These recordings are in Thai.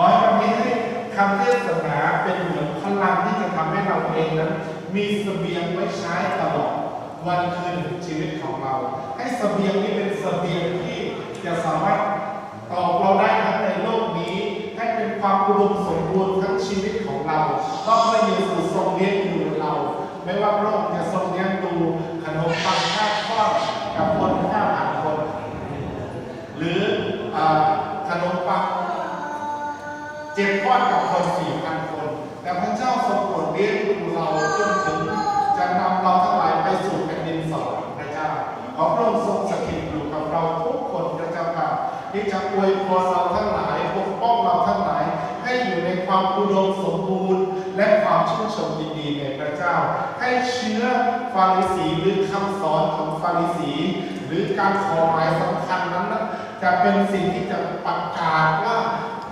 อให้วันนี้ให้คำเทศนาเป็นเหมือนพลังที่จะทำให้เราเองนั้น มีเสบียงไว้ใช้ตลอดวันคืนชีวิตของเรา ให้เสบียงนี้เป็นเสบียงที่จะสามารถตอบเราได้ทั้งในโลกนี้ ให้เป็นความอุดมสมบูรณ์ทั้งชีวิตของเราเพราะพระเยซูทรงเลี้ยงดูเรา ไม่ว่าพระองค์จะทรงเลี้ยงดูขนมปังห้าก้อนกับคนห้าพันคน หรืออขนมปัง เจ็ดก้อนกับคนสี่พันคน แต่พระเจ้าทรงโปรดเลี้ยงดูเราจนถึงจะนำเราทั้งหลายไปสู่แผ่นดินสวรรค์พระเจ้า ขอพระองค์ทรงสถิตอยู่กับเราทุกคนพระเจ้าค่ะที่จะอวยพรเราทั้งหลายปกป้องเราทั้งหลาย ให้อยู่ในความอุดมสมบูรณ์ และความชื่นชมยินดีในพระเจ้า ให้เชื้อฟาริสีหรือคำสอนของฟาริสี หรือการขอหมายสำคัญนั้นนะจะเป็นสิ่งที่จะประกาศว่า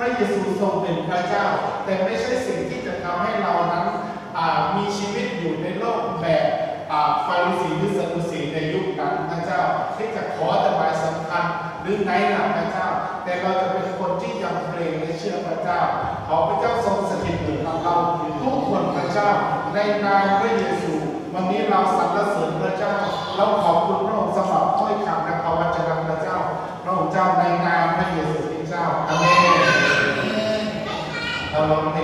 ระเยซูทรงเป็นพระเจ้า แต่ไม่ใช่สิ่งที่จะทำให้เรานั้นมีชีวิตอยู่ในโลกแบบฟาริสีหรือสันตุสีในยุคนั้นพระเจ้า ที่จะขอแต่หมายสำคัญหรือไหนหลักพระเจ้า แต่เราจะเป็นคนที่ยำเกรงและเชื่อพระเจ้า ขอพระเจ้าทรงสถิตอยู่กับเราทุกคนพระเจ้าในนามพระเยซู วันนี้เราสรรเสริญพระเจ้าเราขอบคุณพระองค์ um,